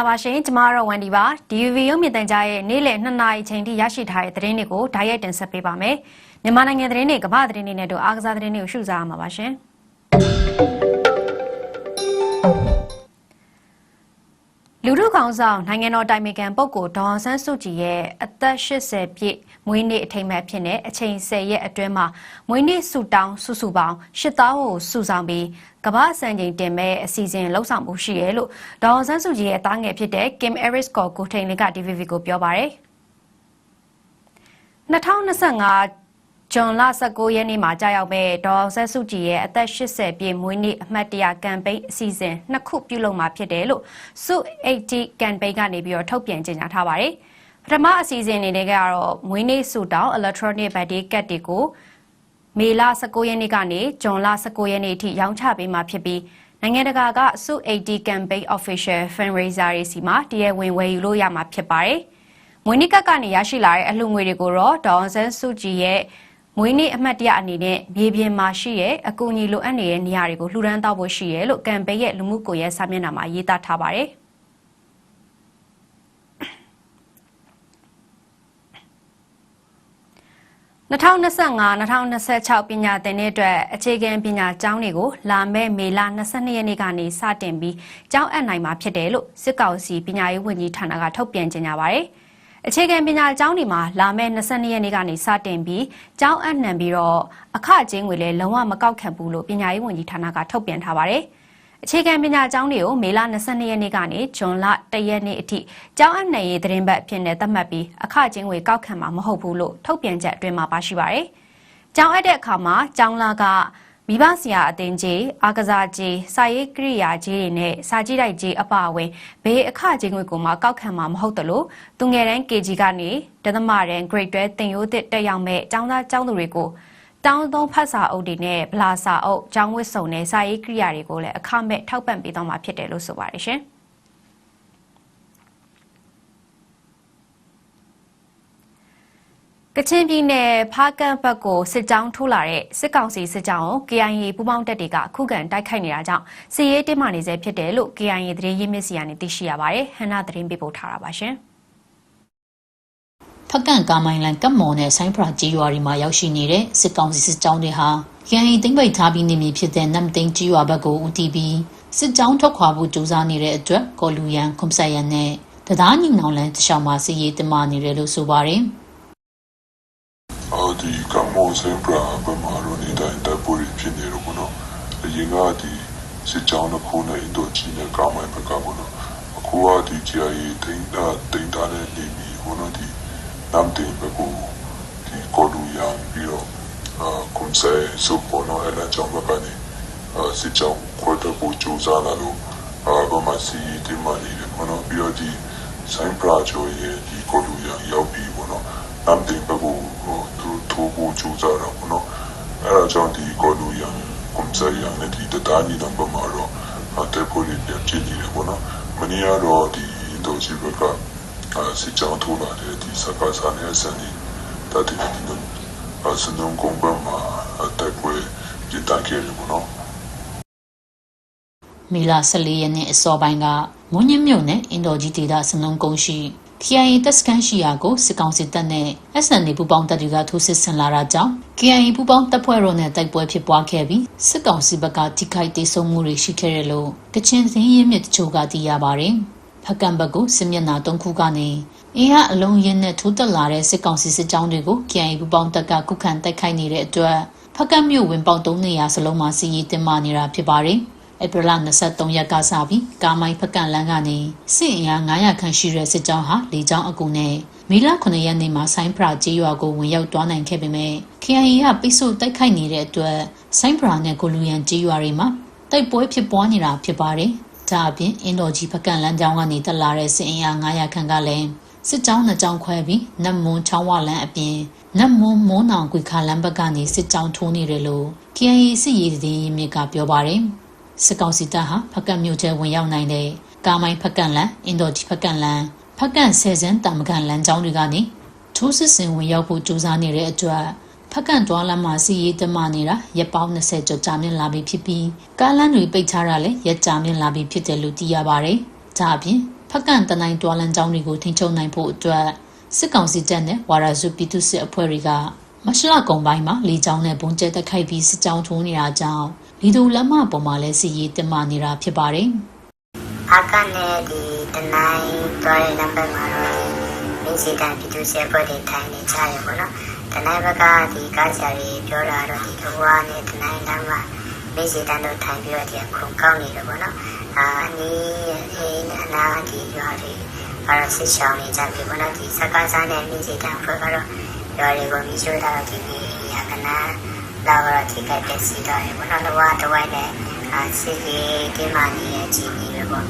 လာပါရှင်ကျမကတော့ဝန်ဒီပါ DUV ရုပ်မြင်သံကြားရဲ့နေ့လယ်2နာရီချိန်ထိရရှိထားတဲ့သတင်းတွေကိုဓာတ်ရိုက်တင်ဆက်ပေးပါမယ်မြန်မာနိုင်ငံသတင်းတွေကမ္ဘာသတင်းတွေနဲ့တို့အားကစားသတင်းတွေကိုရှုစားရမှာပါရှင်လူထုကောင်ဆောင်နိုင်ငံတော်တိုင်ပင်ခံပုဂ္ဂိုလ်ဒေါ်အောင်ဆန်းစုကြည်ရဲ့အသက်80ပြည့် မွေးနေ့အထိမ်းအမှတ်ဖြစ်တဲ့အချိန်10ရက်အတွင်းမှာမွေးနေ့ဆုတောင်းစုစုပေါင်း8000ကိုစုဆောင်ပြီးကမ္ဘာစံချိန်တင်မဲ့အစီအစဉ်လှုပ်ဆောင်မှုရှိရဲလို့ဒေါ်အောင်ဆန်းစုကြည်ရဲ့တားငယ်ဖြစ်တဲ့ Kim Eris ကိုကိုထိန်လေးက DVB ကိုပြောပါရယ်2025ဇွန်လ19ရက်နေ့မှာကြာရောက်မဲ့ဒေါ်အောင်ဆန်းစုကြည်ရဲ့အသက်80ပြည့်မွေးနေ့အမှတ်တရကမ်ပိန်းအစီအစဉ်နှစ်ခုပြုလုပ်မှာဖြစ်တယ်လို့စု80ကမ်ပိန်းကနေပြီးတော့ထုတ်ပြန်ကြေညာထားပါတယ်။ပ ထမအစီအစဉ်အနေနဲ့ကတော့မွေးနေ့ဆုတောင်း electronic birthday card တွေကိုမေလ19ရက်နေ့ကနေဇွန်လ19ရက်နေ့အထိရောင်းချပေးမှာဖြစ်ပြီးနိုင်ငံတကာကစု80 campaign official fundraiser တွေစီမှာတရားဝင်ဝယ်ယူလို့ရမှာဖြစ်ပါတယ်။မွေးနေ့ကတ်ကနေရရှိလာတဲ့အလှူငွေတွေကိုတော့ဒေါ်အောင်ဆန်းစုကြည်ရဲ့မွေးနေ့အမှတ်တရအနေနဲ့မြေပြင်မှာရှိတဲ့အကူအညီလိုအပ်နေတဲ့နေရာတွေကိုလှူဒန်းတောက်ဖို့ရှိရဲလို့ကမ်ပိန်းရဲ့လူမှုကွန်ရက်စာမျက်နှာမှာရေးသားထားပါတယ်။ 2025-2026ပညာသင်တဲ့အတွက်အခြေခံပညာကျောင်းတွေကိုလာမယ့်မေလ22ရက်နေ့ကနေစတင်ပြီးကျောင်းအပ်နိုင်မှာဖြစ်တယ်လို့စစ်ကောင်စီပညာရေးဝန်ကြီးဌာနကထုတ်ပြန်ကြေညာပါတယ်။အခြေခံပညာကျောင်းတွေမှာလာမယ့်22ရက်နေ့ကနေစတင်ပြီးကျောင်းအပ်နှံပြီးတော့အခကျင်းငွေလည်းလုံးဝမကောက်ခံဘူးလို့ပညာရေးဝန်ကြီးဌာနကထုတ်ပြန်ထားပါတယ်။ အခြေခံပညာကျောင်းတွေကိုမေလ22ရက်နေ့ကနေဇွန်လ1ရက်နေ့အထိကျောင်းအပ်နှံရေးသတင်းပတ်အဖြစ်နဲ့သတ်မှတ်ပြီးအခကျင်းငွေကောက်ခံမှာမဟုတ်ဘူးလို့ထုတ်ပြန်ချက်အတွင်းမှာပါရှိပါတယ်။ကျောင်းအပ်တဲ့အခါမှာကျောင်းလာကမိဘဆရာအသင်းကြီးအာကစားကြီးစာရေးကိရိယာကြီးတွေနဲ့စာကြည့်တိုက်ကြီးအပါအဝင်ဘေးအခကျင်းငွေကိုမှကောက်ခံမှာမဟုတ်တယ်လို့သူငယ်တန်း KG ကနေတသမရန် grade 12တင်ရိုးတစ်တက်ရောက်မဲ့ကျောင်းသားကျောင်းသူတွေကို တောင်းသုံးဖတ်စာအုပ်တွေနဲ့ဗလာစာအုပ်ကျောင်းဝတ်စုံနဲ့စာရေးကိရိယာတွေကိုလည်းအခမဲ့ထောက်ပံ့ပေးသွားမှာဖြစ်တယ်လို့ဆိုပါတယ်ရှင်။ကချင်ပြည်နယ်ဖားကန့်ဘက်ကိုစစ်ကြောင်းထိုးလာတဲ့စစ်ကောင်စီစစ်ကြောင်းကို KIA ပူးပေါင်းတပ်တွေကခုခံတိုက်ခိုက်နေတာကြောင့်စစ်ရေးတင်းမာနေစေဖြစ်တယ်လို့ KIA သတင်းရင်းမြစ်စီကနေသိရှိရပါတယ်။ဟန်နာသတင်းပေးပို့ထားတာပါရှင်။ ဖက်ကန်ကာမိုင်လန်ကပ်မော်နဲ့ဆိုင်းဖရာကြီးရွာတွေမှာရောက်ရှိနေတဲ့စစ်ကောင်စီစစ်ကြောင်းတွေဟာရန်ဟီသိမ့်ပိတ်ထားပြီးနေမည်ဖြစ်တဲ့နမ်သိန်းကြီးရွာဘက်ကိုဦးတည်ပြီးစစ်ကြောင်းထွက်ခွာဖို့ကြိုးစားနေတဲ့အတွက်ကော်လူရန်ခွန်ဆက်ရန်နဲ့တသားညီနောင်လန်တခြားမှာစစ်ရေးတင်မာနေတယ်လို့ဆိုပါတယ်။အော်ဒီကမောစင်ပရာဘမရိုနီတိုင်းတပ်ပေါ်ဖြစ်နေတော့ဘနော်အရင်ကဒီစစ်ကြောင်းတစ်ခုနဲ့အင်ဒိုချီနဲ့ကာမိုင်ဘက်ကဘနော်အခုကဒီဂျာရီတိန်တာတိန်တာနဲ့နေပြီးဘနော်ဒီ နမ်တင်ဘကူဒီကိုလူရန်ပြီးတော့အာကွန်ဆယ်စုပေါ်နော်အဲ့ဒါကြောင့်ဘက်ကနေအာစစ်ကြောင်းခွတ်တော့ပူကြိုးစားလာလို့အာဘမစီဒီမနီဘနော်ပြီးတော့ဒီဆိုင်ပရာချိုရဲ့ဒီကိုလူရန်ရောက်ပြီးဘနော်နမ်တင်ဘကူဟိုသူထိုးဖို့ကြိုးစားတော့ဘနော်အဲ့ဒါကြောင့်ဒီကိုလူရန်ကွန်ဆယ်ရန်နဲ့ဒီတတားညီတော့ဘမှာတော့အတက်ဖို့ပြဖြစ်နေတယ်ဘနော်မနေ့ကတော့ဒီတို့ရှိဘက်ကအာ စစ်ကြောင်းထိုးလာတဲ့ဒီစကားစားနဲ့ဆန်နေတတိယဒီတော့အစနုံကုန်းဘမှာအတက်ပွဲပြတခဲ့တယ်ဘနော်မေလ14ရက်နေ့အစောပိုင်းကမွန်ညင်းမြို့နယ်အင်ဒိုဂျီဒေတာစနုံကုန်းရှိ KIA တပ်စခန်းရှိရာကိုစစ်ကောင်စစ်တပ်နဲ့ SNA ပူပေါင်းတပ်တွေကထိုးစစ်ဆင်လာတာကြောင့် KIA ပူပေါင်းတပ်ဖွဲ့တို့နဲ့တိုက်ပွဲဖြစ်ပွားခဲ့ပြီးစစ်ကောင်စီဘက်ကထိခိုက်ဒေဆုံးမှုတွေရှိခဲ့တယ်လို့ကချင်သတင်းရင်းမြစ်တချို့ကသိရပါတယ်။ ဖက်ကန်ဘက်ကိုစစ်မျက်နှာ၃ခုကနေအင်အားအလုံးရင်းနဲ့ထိုးတက်လာတဲ့စစ်ကောင်စီစစ်ကြောင်းတွေကို KIA ပူပေါင်းတပ်ကကုခံတိုက်ခိုက်နေတဲ့အတွက်ဖက်ကန်မြို့ဝင်ပေါက်၃နေရာစလုံးမှာစီရေးတင်မာနေတာဖြစ်ပါတယ်။ဧပြီလ23ရက်ကစပြီးကာမိုင်းဖက်ကန်လန်းကနေစစ်အင်အား900ခန့်ရှိတဲ့စစ်ကြောင်းဟာလေကြောင်းအကူနဲ့မေလ9ရက်နေ့မှာဆိုင်းဖရာကျေးရွာကိုဝင်ရောက်သွားနိုင်ခဲ့ပေမဲ့ KIA ကပိတ်ဆို့တိုက်ခိုက်နေတဲ့အတွက်ဆိုင်းဖရာနဲ့ကိုလူရန်ကျေးရွာတွေမှာတိုက်ပွဲဖြစ်ပွားနေတာဖြစ်ပါတယ်။ ဒါအပြင်အင်ဒိုဂျီဖက်ကန်လန်းကြောင်းကနေတက်လာတဲ့စစ်အင်အား900ခန့်ကလည်းစစ်ကြောင်းနှစ်ကြောင်းခွဲပြီးနတ်မွန်ချောင်းဝလန်းအပြင်နတ်မွန်မိုးနောင်ကွေခါလမ်းဘက်ကနေစစ်ကြောင်းထိုးနေတယ်လို့ KIA စစ်ရေးတည်င်းမြစ်ကပြောပါတယ်စစ်ကောင်စီတပ်ဟာဖက်ကတ်မြို့ကျဲဝင်ရောက်နိုင်တဲ့ကာမိုင်းဖက်ကတ်လန်အင်ဒိုဂျီဖက်ကတ်လန်ဖက်ကတ်ဆယ်စန်းတာမကန်လမ်းကြောင်းတွေကနေထိုးစစ်ဆင်ဝင်ရောက်ဖို့ကြိုးစားနေတဲ့အတွက် ဖက်ကန်တွားလမ်းမှာစီရေးတမနေတာရက်ပေါင်း20ကျော်ကြာမြင့်လာပြီဖြစ်ပြီးကားလမ်းတွေပိတ်ထားတာလည်းရက်ကြာမြင့်လာပြီဖြစ်တယ်လို့သိရပါတယ်။ဒါအပြင်ဖက်ကန်တနိုင်တွားလမ်းကြောင်းတွေကိုထိန်းချုပ်နိုင်ဖို့အတွက်စစ်ကောင်စီတပ်နဲ့ဝါရာစုပြည်သူစစ်အဖွဲ့တွေကမရှလကုံပိုင်းမှာလေကြောင်းနဲ့ဘုံကျဲတက်ခိုက်ပြီးစစ်ကြောင်းထိုးနေတာကြောင့်လီဒူလက်မပေါ်မှာလည်းစီရေးတမနေတာဖြစ်ပါတယ်။အကနေဒီတနိုင်တော်ရဲ့နံပါတ်မှာတော့မင်းစီတန်ပြည်သူ့ဆေးဖွဲ့တွေထိုင်နေကြရပေါ့နော် တနိုင်ဘက်ကဒီကားဆရာကြီးပြောတာတော့ဒီကဘွားနဲ့တနိုင်တန်းမှာမင်းစီတန်တို့ထိုင်ပြီးတော့ဒီခုံကောင်းနေတယ်ပေါ့နော်အာနီးအင်းအနာဒီရွာတွေအဲ့တော့စစ်ရှောင်းနေကြပြီပေါ့နော်ဒီစကားစားနဲ့မင်းစီတန်ဖွဲ့ကတော့ရွာတွေကိုမြှို့တာဒီဒီရကနာလာတော့ထိခိုက်တဲ့စီတော့ရေပေါ့နော်တော့တော့ဝိုင်းနဲ့အာစီကြီးဒီမာနီရဲ့ကြည့်နေပဲပေါ့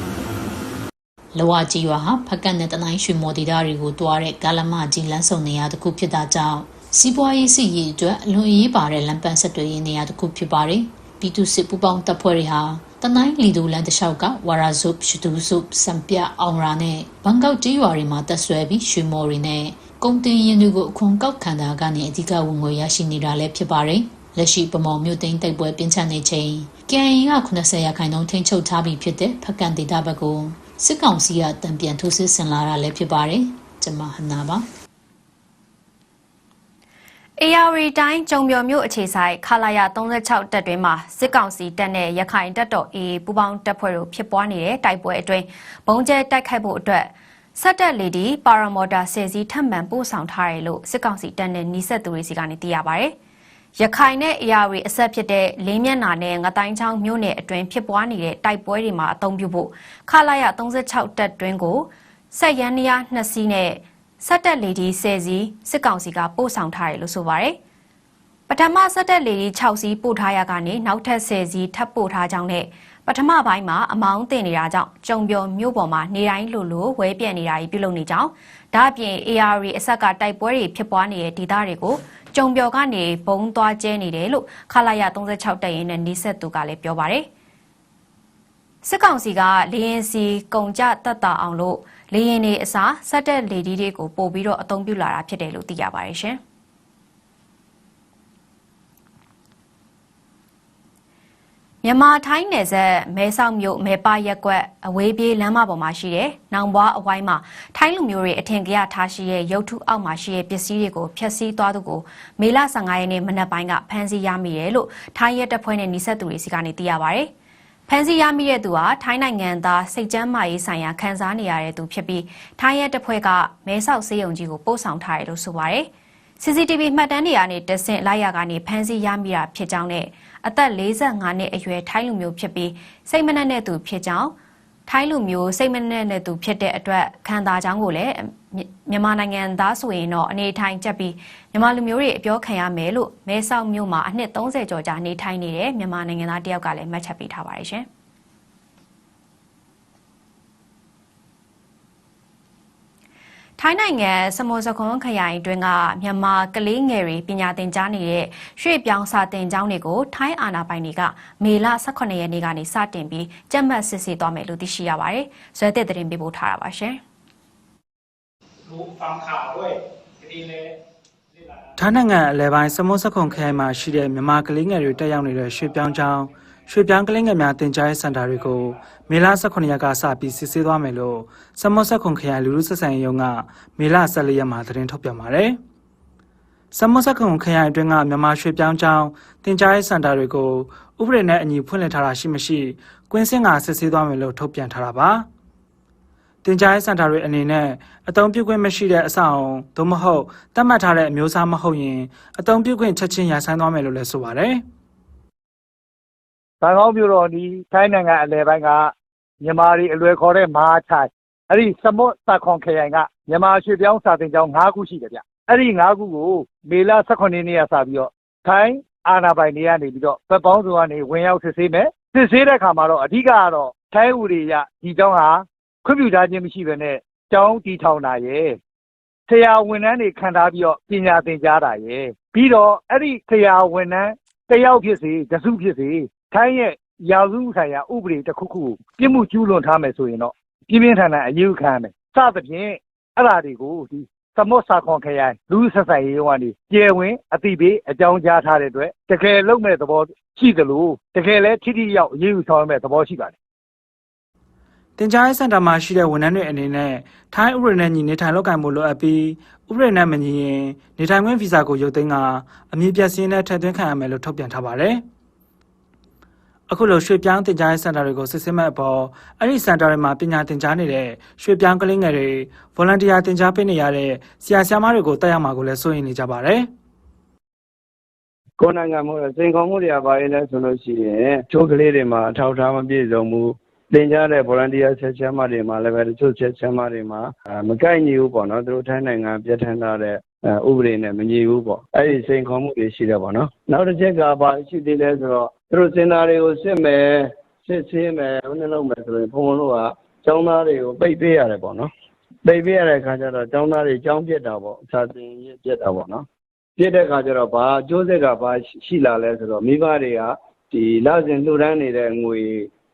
လဝကြီးရွာဟာဖက်ကတ်နဲ့တနိုင်းရွှေမော်ဒေတာတွေကိုတွားတဲ့ကာလမကြီးလမ်းဆုံနေရာတစ်ခုဖြစ်တာကြောင့် စီးပွားရေးစီရေးအတွက်အလွန်အရေးပါတဲ့လမ်းပန်းဆက်သွယ်ရေးနေရာတစ်ခုဖြစ်ပါတယ်။ပြည်သူစစ်ပူးပေါင်းတပ်ဖွဲ့တွေဟာတနိုင်းလီဒူလန်တလျှောက်ကဝါရာဇုပ်ရှဒူဇုပ်စံပြအောင်ရာနဲ့ဘန်ကောက်ကြီးရွာတွေမှာတပ်ဆွဲပြီးရွှေမော်တွေနဲ့ကုန်တင်ရင်တွေကိုအခွန်ကောက်ခံတာကနေအဓိကဝင်ငွေရရှိနေတာလည်းဖြစ်ပါတယ်။လက်ရှိပမော်မြို့သိမ်းတိုက်ပွဲပြင်းထန်နေချိန် KIA က80ရာခိုင်နှုန်းထိန်းချုပ်ထားပြီးဖြစ်တဲ့ဖက်ကန်ဒေတာဘက်ကိုစစ်ကောင်စီကတံပြန်ထိုးစစ်ဆင်လာတာလည်းဖြစ်ပါတယ်။ကျွန်မဟနာပါ အေယာရီတိုင်းကြုံပြော်မြို့အခြေဆိုင်ခလာယာ36တပ်တွင်းမှာစစ်ကောင်စီတပ်နဲ့ရခိုင်တပ်တော် AA ပူးပေါင်းတပ်ဖွဲ့တို့ဖြစ်ပွားနေတဲ့တိုက်ပွဲအတွင်းဘုံကျဲတိုက်ခိုက်ဖို့အတွက်ဆက်တက်လေဒီပါရာမော်တာဆယ်စီထပ်မံပို့ဆောင်ထားတယ်လို့စစ်ကောင်စီတပ်နဲ့နှီးဆက်သူတွေစီကနေသိရပါဗျ။ရခိုင်နဲ့အေယာရီအဆက်ဖြစ်တဲ့လင်းမျက်နာနဲ့ငတိုင်းချောင်းမြို့နယ်အတွင်းဖြစ်ပွားနေတဲ့တိုက်ပွဲတွေမှာအုံပြုဖို့ခလာယာ36တပ်တွင်းကိုဆက်ရန်နီယာ2စီးနဲ့ ဆက်တက်လေဒီ10စီးစစ်ကောင်စီကပို့ဆောင်ထားတယ်လို့ဆိုပါတယ်။ပထမဆက်တက်လေဒီ6စီးပို့ထားရကနေနောက်ထပ်10စီးထပ်ပို့ထားကြောင်းနဲ့ပထမပိုင်းမှာအမောင်းတင်နေတာကြောင့်ကြုံပြော်မြို့ပေါ်မှာနေတိုင်းလိုလိုဝဲပြက်နေတာကြီးပြုလုပ်နေကြောင်းဒါအပြင် AR အဆက်ကတိုက်ပွဲတွေဖြစ်ပွားနေတဲ့ဒေသတွေကိုကြုံပြော်ကနေဘုံသွားကျဲနေတယ်လို့ခလာရ36တပ်ရင်းနဲ့နှိဆက်သူကလည်းပြောပါတယ်။ စစ်ကောင်စီကလေရင်စီကုံကြတက်တာအောင်လို့လေရင်တွေအစားဆက်တဲ့လေဒီတွေကိုပို့ပြီးတော့အသုံးပြုလာတာဖြစ်တယ်လို့သိရပါတယ်ရှင်။မြန်မာထိုင်းနယ်ဆက်မဲဆောက်မြို့မဲပရက်ကွက်အဝေးပြေးလမ်းမပေါ်မှာရှိတဲ့နောင်ဘွားအဝိုင်းမှာထိုင်းလူမျိုးတွေအထင်ကြီးထားရှိတဲ့ရုပ်ထုအောက်မှာရှိတဲ့ပစ္စည်းတွေကိုဖျက်ဆီးသွားသူကိုမေလ15ရက်နေ့မနက်ပိုင်းကဖမ်းဆီးရမိတယ်လို့ထိုင်းရဲတပ်ဖွဲ့နဲ့နှိဆက်သူတွေစီကနေသိရပါဗျ။ ဖမ်းဆီးရမိတဲ့သူဟာထိုင်းနိုင်ငံသားစိတ်ကျန်းမာရေးဆိုင်ရာခံစားနေရတဲ့သူဖြစ်ပြီးထိုင်းရဲတပ်ဖွဲ့ကမဲဆောက်စေယုံကြီးကိုပို့ဆောင်ထားတယ်လို့ဆိုပါရယ်။ CCTV မှတ်တမ်းတွေကနေတဆင့်လိုက်ရကနေဖမ်းဆီးရမိတာဖြစ်ကြောင်းနဲ့အသက်45နှစ်အရွယ်ထိုင်းလူမျိုးဖြစ်ပြီးစိတ်မနှက်တဲ့သူဖြစ်ကြောင်းထိုင်းလူမျိုးစိတ်မနှက်တဲ့သူဖြစ်တဲ့အတွက်ခံစားကြောင်းကိုလည်း မြန်မာနိုင်ငံသားဆိုရင်တော့အနေထိုင်ချက်ပြီးမြန်မာလူမျိုးတွေအပြောခံရမယ်လို့မဲဆောက်မြို့မှာအနှစ်30ကျော်ကြာနေထိုင်နေတဲ့မြန်မာနိုင်ငံသားတယောက်ကလည်းမှတ်ချက်ပေးထားပါတယ်ရှင်။ထိုင်းနိုင်ငံစမွန်စခွန်ခရိုင်အတွင်းကမြန်မာကလေးငယ်တွေပညာသင်ကြားနေတဲ့ရွှေ့ပြောင်းစာသင်ကျောင်းတွေကိုထိုင်းအာဏာပိုင်တွေကမေလ18ရက်နေ့ကနေစတင်ပြီးကြက်မှတ်စစ်ဆေးသွားမယ်လို့သိရှိရပါတယ်။ဇွဲတဲ့သတင်းပေးပို့ထားတာပါရှင်။ ထိုင်းနိုင်ငံအလဲပိုင်းစမုတ်စခုံခရိုင်မှာရှိတဲ့မြန်မာကလေးငယ်တွေတက်ရောက်နေတဲ့ရွှေပြောင်းချောင်းရွှေပြောင်းကလေးငယ်များတင် जा ရေးစင်တာတွေကိုမေလ18ရက်ကစပြီးစစ်ဆေးသွားမယ်လို့စမုတ်စခုံခရိုင်လူလူဆက်ဆံရေးရုံးကမေလ14ရက်မှာသတင်းထုတ်ပြန်ပါတယ်။စမုတ်စခုံခရိုင်အတွင်းကမြန်မာရွှေပြောင်းချောင်းတင် जा ရေးစင်တာတွေကိုဥပဒေနဲ့အညီဖွင့်လှစ်ထားတာရှိမရှိကွင်းစင်ကစစ်ဆေးသွားမယ်လို့ထုတ်ပြန်ထားတာပါ။ တင် जा ရေးစင်တာတွေအနေနဲ့အသုံးပြုခွင့်မရှိတဲ့အဆောက်အအုံသို့မဟုတ်တတ်မှတ်ထားတဲ့အမျိုးအစားမဟုတ်ရင်အသုံးပြုခွင့်ချက်ချင်းရဆိုင်သွားမယ်လို့လည်းဆိုပါတယ်။ဘန်ကောက်မြို့တော်ဒီထိုင်းနိုင်ငံအလယ်ပိုင်းကမြန်မာတွေအလွယ်ခေါ်တဲ့မဟာချိုင်အဲ့ဒီစမွတ်စခွန်ခရိုင်ကမြန်မာရွှေပြောင်းစာသင်ကျောင်း၅ခုရှိတယ်ဗျအဲ့ဒီ၅ခုကိုမေလ18ရက်နေ့ကစပြီးတော့ထိုင်းအာဏာပိုင်တွေကနေပြီးတော့ဗက်ပေါင်းစုံကနေဝင်ရောက်စစ်ဆေးမယ်စစ်ဆေးတဲ့အခါမှာတော့အဓိကကတော့ထိုင်းဥပဒေအရဒီကျောင်းဟာ ခွင့်ပြုထားခြင်းမရှိဘဲနဲ့ကျောင်းတည်ထောင်တာရဲ့ဆရာဝန်ထမ်းတွေခံထားပြီးတော့ပညာသင်ကြားတာရဲ့ပြီးတော့အဲ့ဒီဆရာဝန်ထမ်းတစ်ယောက်ဖြစ်စေတစုဖြစ်စေထိုင်းရဲ့ရာဇဝဆိုင်ရာဥပဒေတစ်ခုခုကိုပြစ်မှုကျူးလွန်ထားမယ်ဆိုရင်တော့ပြင်းပြင်းထန်ထန်အရေးယူခံရမယ်စသဖြင့်အဲ့ဒါတွေကိုဒီသမတ်စာခွန်ခရိုင်လူ့ဆက်ဆံရေးရုံးကနေကျေဝင်အတိပေးအကြောင်းကြားထားတဲ့အတွက်တကယ်လုံးမဲ့သဘောရှိသလိုတကယ်လည်းထိထိရောက်အရေးယူဆောင်ရမယ့်သဘောရှိပါတယ် တင်ကြားရေးစင်တာမှာရှိတဲ့ဝန်ထမ်းတွေအနေနဲ့ထိုင်းဥပဒေနဲ့ညီနေထိုင်လုပ်ကိုင်မှုလိုအပ်ပြီးဥပဒေနဲ့မညီရင်နေထိုင်ခွင့်ဗီဇာကိုရုပ်သိမ်းကအမည်ပြစင်းနဲ့ထည့်သွင်းခံရမယ်လို့ထုတ်ပြန်ထားပါတယ်။အခုလိုရွှေပြောင်းတင်ကြားရေးစင်တာတွေကိုစစ်ဆေးမဲ့အပေါ်အဲ့ဒီစင်တာတွေမှာပညာသင်ကြားနေတဲ့ရွှေပြောင်းကလေးငယ်တွေ volunteer တင်ကြားပေးနေရတဲ့ဆရာဆရာမတွေကိုတက်ရောက်မှာကိုလည်းစိုးရိမ်နေကြပါတယ်။ကိုယ်နိုင်ငံမှုစိန်ခေါ်မှုတွေကဘာလဲလဲဆိုလို့ရှိရင်ချိုးကလေးတွေမှာအထောက်အထားမပြည့်စုံဘူး သင်ကြားတဲ့ volunteer ဆက်ချမ်းမတွေမှာလည်းပဲတချို့ဆက်ချမ်းမတွေမှာအဲမကိုက်ညီဘူးပေါ့နော်သူတို့ထိုင်းနိုင်ငံပြဋ္ဌာန်းထားတဲ့အဲဥပဒေနဲ့မညီဘူးပေါ့အဲ့ဒီစိန်ခေါ်မှုတွေရှိတယ်ပေါ့နော်နောက်တစ်ချက်ကဘာရှိသေးလဲဆိုတော့သူတို့စင်တာတွေကိုစစ်မယ်စစ်ဆေးမယ်ဘယ်နှလုံးမယ်ဆိုရင်ဘုံဘုံတို့ကကျောင်းသားတွေကိုပိတ်ပေးရတယ်ပေါ့နော်ပိတ်ပေးရတဲ့အခါကျတော့ကျောင်းသားတွေကျောင်းပြစ်တာပေါ့စာသင်ရပြစ်တာပေါ့နော်ပြည့်တဲ့ခါကျတော့ဘာအကျိုးဆက်ကဘာရှိလာလဲဆိုတော့မိဘတွေကဒီလစဉ်လှူဒန်းနေတဲ့ငွေ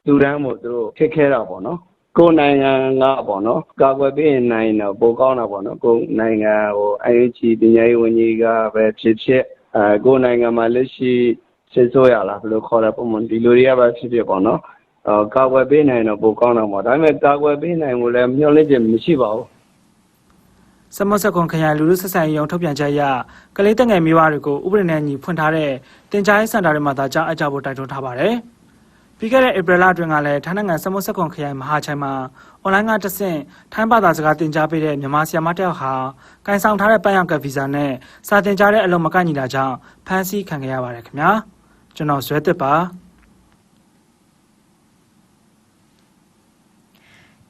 လှူဒန်းဖို့သူတို့ခက်ခဲတာပေါ့နော်ကိုယ်နိုင်ငံကပေါ့နော်ကာကွယ်ပေးရင်နိုင်တော့ပိုကောင်းတာပေါ့နော်ကိုယ်နိုင်ငံဟို IH ပညာရေးဝန်ကြီးကပဲဖြစ်ဖြစ်အဲကိုယ်နိုင်ငံမှာလက်ရှိစစ်ဆိုးရလားဘယ်လိုခေါ်ရပုံမဒီလိုတွေကပဲဖြစ်ဖြစ်ပေါ့နော်အော်ကာကွယ်ပေးနိုင်တော့ပိုကောင်းတာပေါ့ဒါပေမဲ့ကာကွယ်ပေးနိုင်ဖို့လည်းမျှော်လင့်ချက်မရှိပါဘူးစမတ်ဆက်ကွန်ခရိုင်လူလူဆက်ဆံရေးရုံထုတ်ပြန်ချက်အရကလေးတက်ငယ်မိဘတွေကိုဥပဒေနဲ့ညီဖွင့်ထားတဲ့တင်ကြားရေးစင်တာတွေမှာသာကြားအပ်ကြဖို့တိုက်တွန်းထားပါတယ်။ ပြီးခဲ့တဲ့ဧပြီလအတွင်းကလည်းထိုင်းနိုင်ငံစမတ်ဆက်ကွန်ခရိုင်မဟာချိုင်မှာအွန်လိုင်းကတဆင့်ထိုင်းဘာသာစကားတင်ကြားပေးတဲ့မြန်မာဆီယမတယောက်ဟာကန်ဆောင်ထားတဲ့ပန်းရောက်ကဗီဇာနဲ့စာတင်ကြားတဲ့အလုံးမကန့်ညီတာကြောင့်ဖမ်းဆီးခံခဲ့ရပါတယ်ခင်ဗျာ။ကျွန်တော်ဇွဲတစ်ပါ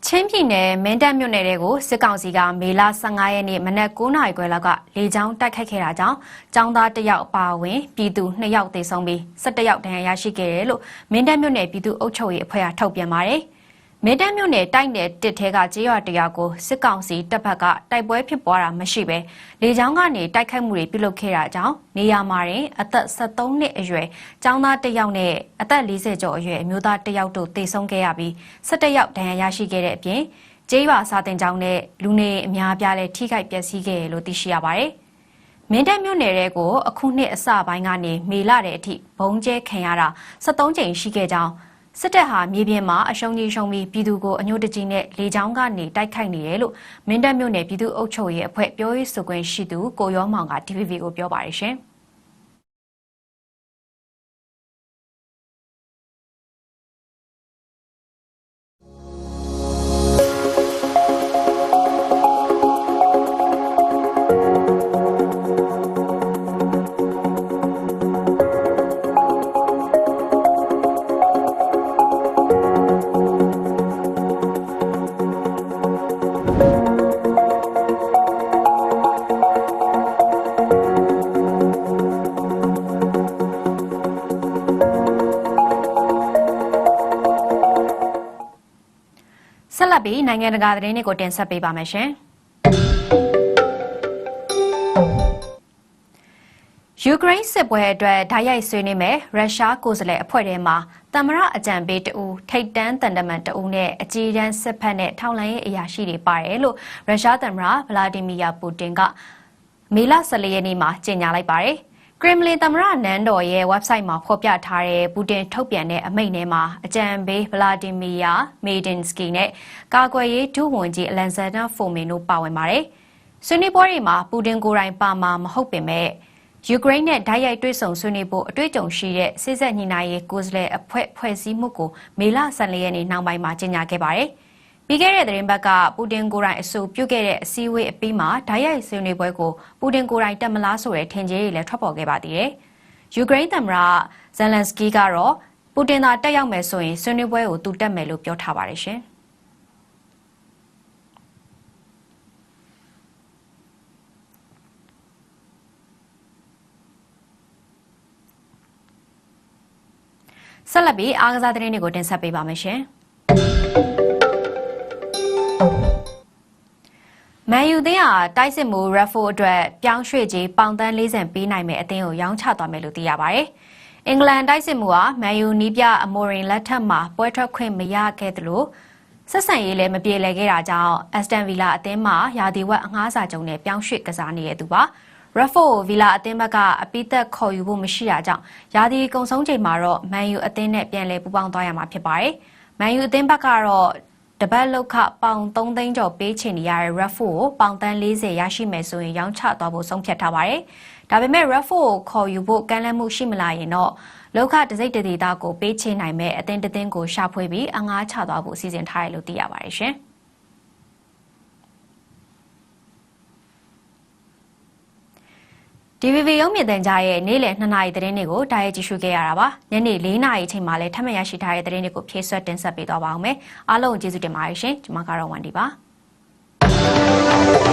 ချင်းပြည်နယ်မင်းတပ်မြို့နယ်တွေကိုစစ်ကောင်စီကမေလ15ရက်နေ့မနက်9:00နာရီခွဲလောက်ကလေကြောင်းတိုက်ခိုက်ခဲ့တာကြောင့်ចောင်းသားတစ်ယောက်အပါအဝင်ပြည်သူ2ယောက်သေဆုံးပြီး17ယောက်ဒဏ်ရာရရှိခဲ့တယ်လို့မင်းတပ်မြို့နယ်ပြည်သူ့အုပ်ချုပ်ရေးအဖွဲ့ကထုတ်ပြန်ပါတယ်။ မင်းတပ်မြို့နယ်တိုက်နယ်တစ်ထဲကကြေးရွာတရာကိုစစ်ကောင်စီတပ်ဖက်ကတိုက်ပွဲဖြစ်ပွားတာမရှိဘဲလေကြောင်းကနေတိုက်ခိုက်မှုတွေပြုလုပ်ခဲ့တာကြောင့်နေရာမှာတင်အသက်73နှစ်အရွယ်ចောင်းသားတစ်ယောက်နဲ့အသက်40ကျော်အရွယ်အမျိုးသားတစ်ယောက်တို့သေဆုံးခဲ့ရပြီး17ယောက်ဒဏ်ရာရရှိခဲ့တဲ့အပြင်ကျေးရွာစာတင်ကျောင်းနဲ့လူနေအများအပြားလည်းထိခိုက်ပျက်စီးခဲ့တယ်လို့သိရှိရပါတယ်။မင်းတပ်မြို့နယ်တဲကိုအခုနှစ်အစပိုင်းကနေမေလတဲ့အထိဘုံကျဲခံရတာ73ကြိမ်ရှိခဲ့ကြောင်း စစ်တပ်ဟာမြေပြင်မှာအရှုံးကြီးရှုံးပြီးပြည်သူကိုအညှို့တကြီးနဲ့လေကြောင်းကနေတိုက်ခိုက်နေတယ်လို့မင်းတပ်မြို့နယ်ပြည်သူ့အုပ်ချုပ်ရေးအဖွဲ့ပြောရေးဆိုခွင့်ရှိသူကိုရောမောင်က DVB ကိုပြောပါတယ်ရှင်။ ဆက်လက်ပြီးနိုင်ငံတကာသတင်းတွေကိုတင်ဆက်ပေးပါမယ်ရှင်။ယူကရိန်းစစ်ပွဲအတွက်ဓာတ်ရိုက်ဆွေးနွေးမဲ့ရုရှားကိုယ်စားလှယ်အဖွဲ့ထဲမှာတမရအကြံပေးတဦးထိတ်တန်းတန်တမန်တဦးနဲ့အကြီးတန်းစစ်ဖက်နဲ့ထောက်လှမ်းရေးအရာရှိတွေပါတယ်လို့ရုရှားသမ္မတဗလာဒီမီယာပူတင်ကမေလ14ရက်နေ့မှာကြေညာလိုက်ပါတယ်။ ကရမလင်သမ္မတနန်းတော်ရဲ့ website မှာဖော်ပြထားတဲ့ပူတင်ထုတ်ပြန်တဲ့အမိန့်ထဲမှာအကြံပေးဗလာဒီမီယာမေဒင်စကီနဲ့ကာကွယ်ရေးဒုဝန်ကြီးအလန်ဆန်ဒါဖိုမင်တို့ပါဝင်ပါတယ်။ဆွေးနွေးပွဲတွေမှာပူတင်ကိုယ်တိုင်ပါမှာမဟုတ်ပေမဲ့ယူကရိန်းနဲ့ဓာတ်ရိုက်တွေ့ဆုံဆွေးနွေးဖို့အတွေ့အကြုံရှိတဲ့စစ်ဆက်ညှိနှိုင်းရေးကိုယ်စားလှယ်အဖွဲ့ဖွဲ့စည်းမှုကိုမေလ14ရက်နေ့နောက်ပိုင်းမှာကြေညာခဲ့ပါတယ်။ ပြီးခဲ့တဲ့သတင်းပတ်ကပူတင်ကိုယ်တိုင်အဆိုပြုခဲ့တဲ့အစည်းအဝေးအပြီးမှာဓာတ်ရိုက်ဆွေးနွေးပွဲကိုပူတင်ကိုယ်တိုင်တက်မလားဆိုတဲ့ထင်ကြေးတွေလည်းထွက်ပေါ်ခဲ့ပါသေးတယ်။ယူကရိန်းသမ္မတဇယ်လန်စကီကတော့ပူတင်သာတက်ရောက်မယ်ဆိုရင်ဆွေးနွေးပွဲကိုသူတက်မယ်လို့ပြောထားပါတယ်ရှင်။ဆက်လက်ပြီးအားကစားသတင်းတွေကိုတင်ဆက်ပေးပါမယ်ရှင်။ မန်ယူသင်းဟာတိုက်စစ်မှုရက်ဖိုအတွက်ပြောင်းရွှေ့ကြီးပေါင်တန်း40ပေးနိုင်မဲ့အသင်းကိုရောင်းချသွားမယ်လို့သိရပါတယ်။အင်္ဂလန်တိုက်စစ်မှုဟာမန်ယူနီးပြအမိုရင်လက်ထက်မှာပွဲထွက်ခွင့်မရခဲ့သလိုဆက်ဆံရေးလည်းမပြေလည်ခဲ့တာကြောင့်အက်စတန်ဗီလာအသင်းမှာယာဒီဝက်အငှားစာချုပ်နဲ့ပြောင်းရွှေ့ကစားနေတဲ့သူပါ။ရက်ဖိုဗီလာအသင်းဘက်ကအပိသက်ခေါ်ယူဖို့မရှိတာကြောင့်ယာဒီကုံဆုံးချိန်မှာတော့မန်ယူအသင်းနဲ့ပြန်လည်ပူးပေါင်းသွားရမှာဖြစ်ပါတယ်။မန်ယူအသင်းဘက်ကတော့ တပတ်လောက်ခပေါင်3သိန်းကျော်ပေးချင်နေရတဲ့ Raffo ကိုပေါင်တန်း40ရရှိမယ်ဆိုရင်ရောင်းချသွားဖို့ဆုံးဖြတ်ထားပါတယ်။ဒါပေမဲ့ Raffo ကိုခေါ်ယူဖို့ကမ်းလှမ်းမှုရှိမလာရင်တော့လောက်ခတစိတ်တသေးသားကိုပေးချေနိုင်မဲ့အသင်းတစ်သင်းကိုရှာဖွေပြီးအငားချသွားဖို့စီစဉ်ထားတယ်လို့သိရပါတယ်ရှင်။ DVB ရုံးမြင့်တန်ကြားရဲ့နေ့လယ်2နာရီသတင်းတွေကိုတားရဲကြည့်ရှုခဲ့ရတာပါညနေ4နာရီအချိန်မှာလည်းထပ်မံရရှိထားတဲ့သတင်းတွေကိုဖြည့်ဆွတ်တင်ဆက်ပေးသွားပါအောင်မယ်အားလုံးကိုကျေးဇူးတင်ပါတယ်ရှင်ကျွန်မကတော့ဝန်ဒီပါ